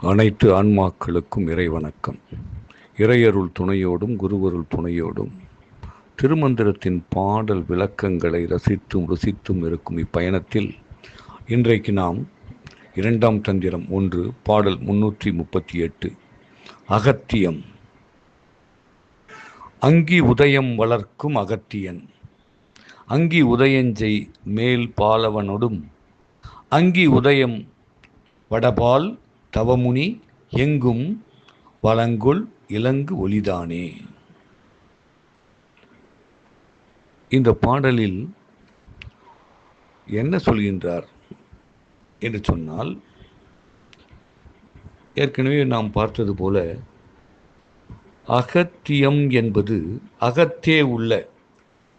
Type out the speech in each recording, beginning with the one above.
அனைத்து ஆன்மாக்களுக்கும் இறை வணக்கம் இறையருள் துணையோடும் குருவருள் துணையோடும். திருமந்திரத்தின் பாடல் விளக்கங்களை ரசித்தும் ருசித்தும் இருக்கும் இப்பயணத்தில் இன்றைக்கு நாம் இரண்டாம் தந்திரம் ஒன்று பாடல் முன்னூற்றி முப்பத்தி எட்டு அகத்தியம். அங்கி உதயம் வளர்க்கும் அகத்தியன். அங்கி உதயஞ்செய் மேல் பாலவனொடும். அங்கி உதயம் வடபால் தவமுனி எங்கும் வளங்குள் இலங்கு ஒளிதானே இந்த பாடலில் என்ன சொல்கின்றார் என்று சொன்னால் ஏற்கனவே நாம் பார்த்தது போல அகத்தியம் என்பது அகத்தே உள்ள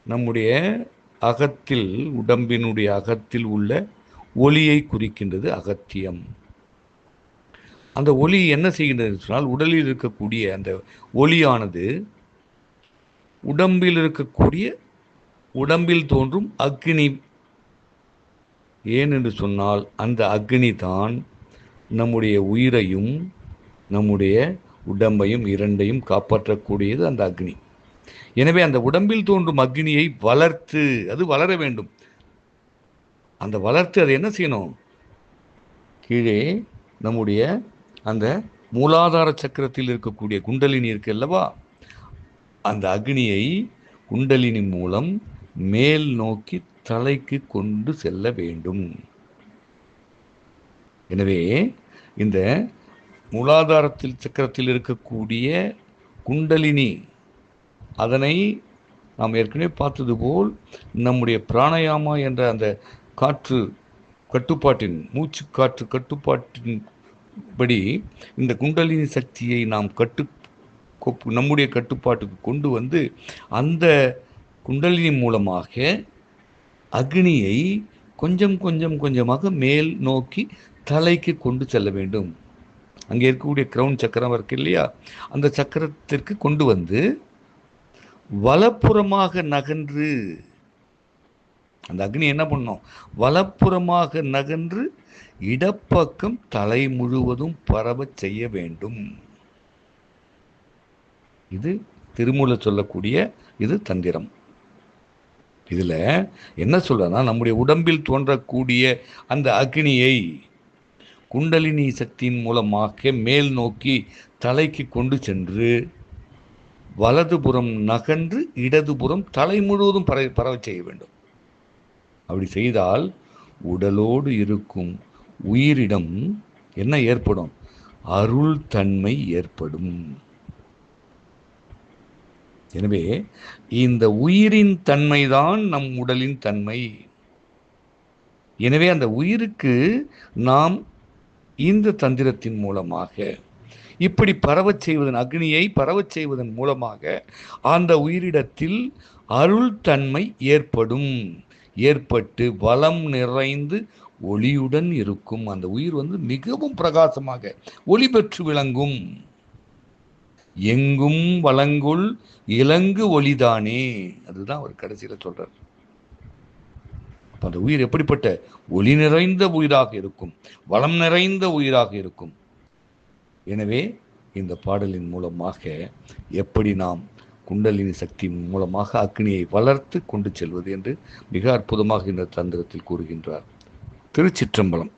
நம்முடைய அகத்தில் உடம்பினுடைய அகத்தில் உள்ள ஒளியை குறிக்கின்றது அகத்தியம். அந்த ஒளி என்ன செய்கின்றது சொன்னால் உடலில் இருக்கக்கூடிய அந்த ஒளியானது உடம்பில் இருக்கக்கூடிய உடம்பில் தோன்றும் அக்னி. ஏன் என்று சொன்னால் அந்த அக்னி தான் நம்முடைய உயிரையும் நம்முடைய உடம்பையும் இரண்டையும் காப்பாற்றக்கூடியது அந்த அக்னி. எனவே அந்த உடம்பில் தோன்றும் அக்னியை வளர்த்து அது வளர வேண்டும். அந்த வளர்த்து அதை என்ன செய்யணும்? கீழே நம்முடைய அந்த மூலாதார சக்கரத்தில் இருக்கக்கூடிய குண்டலினி இருக்கு அல்லவா? அந்த அக்னியை குண்டலினி மூலம் மேல் நோக்கி தலைக்கு கொண்டு செல்ல வேண்டும். எனவே இந்த மூலாதாரத்தில் சக்கரத்தில் இருக்கக்கூடிய குண்டலினி அதனை நாம் ஏற்கனவே பார்த்தது போல் நம்முடைய பிராணயாமா என்ற அந்த காற்று கட்டுப்பாட்டின் மூச்சு காற்று கட்டுப்பாட்டின் படி இந்த குண்டலினி சக்தியை நாம் கட்டு நம்முடைய கட்டுப்பாட்டுக்கு கொண்டு வந்து அந்த குண்டலினி மூலமாக அக்னியை கொஞ்சம் கொஞ்சம் கொஞ்சமாக மேல் நோக்கி தலைக்கு கொண்டு செல்ல வேண்டும். அங்கே இருக்கக்கூடிய கிரவுன் சக்கரம் இருக்கு இல்லையா? அந்த சக்கரத்திற்கு கொண்டு வந்து வலப்புறமாக நகன்று. அந்த அக்னி என்ன பண்ணும்? வலப்புறமாக நகன்று இடப்பக்கம் தலை முழுவதும் பரவ செய்ய வேண்டும். இது திருமூல சொல்லக்கூடிய இது தந்திரம். இதில் என்ன சொல்றனா நம்முடைய உடம்பில் தோன்றக்கூடிய அந்த அக்னியை குண்டலினி சக்தியின் மூலமாக மேல் நோக்கி தலைக்கு கொண்டு சென்று வலதுபுறம் நகன்று இடதுபுறம் தலை முழுவதும் பர பரவ செய்ய வேண்டும். அப்படி செய்தால் உடலோடு இருக்கும் உயிரிடம் என்ன ஏற்படும்? அருள் தன்மை ஏற்படும். எனவே இந்த உயிரின் தன்மைதான் நம் உடலின் தன்மை. எனவே அந்த உயிருக்கு நாம் இந்த தந்திரத்தின் மூலமாக இப்படி பரவச் செய்வதன் அக்னியை பரவச் செய்வதன் மூலமாக அந்த உயிரிடத்தில் அருள் தன்மை ஏற்படும். ஏற்பட்டு வளம் நிறைந்து ஒளியுடன் இருக்கும். அந்த உயிர் வந்து மிகவும் பிரகாசமாக ஒளி பெற்று விளங்கும். எங்கும் வளங்குள் இலங்கு ஒளிதானே? அதுதான் அவர் கடைசியில் சொல்றார். அந்த உயிர் எப்படிப்பட்ட ஒளி நிறைந்த உயிராக இருக்கும் வளம் நிறைந்த உயிராக இருக்கும்? எனவே இந்த பாடலின் மூலமாக எப்படி நாம் குண்டலினி சக்தி மூலமாக அக்னியை வளர்த்து கொண்டு செல்வது என்று மிக அற்புதமாக இந்த தந்திரத்தில் கூறுகின்றார். திருச்சிற்றம்பலம்.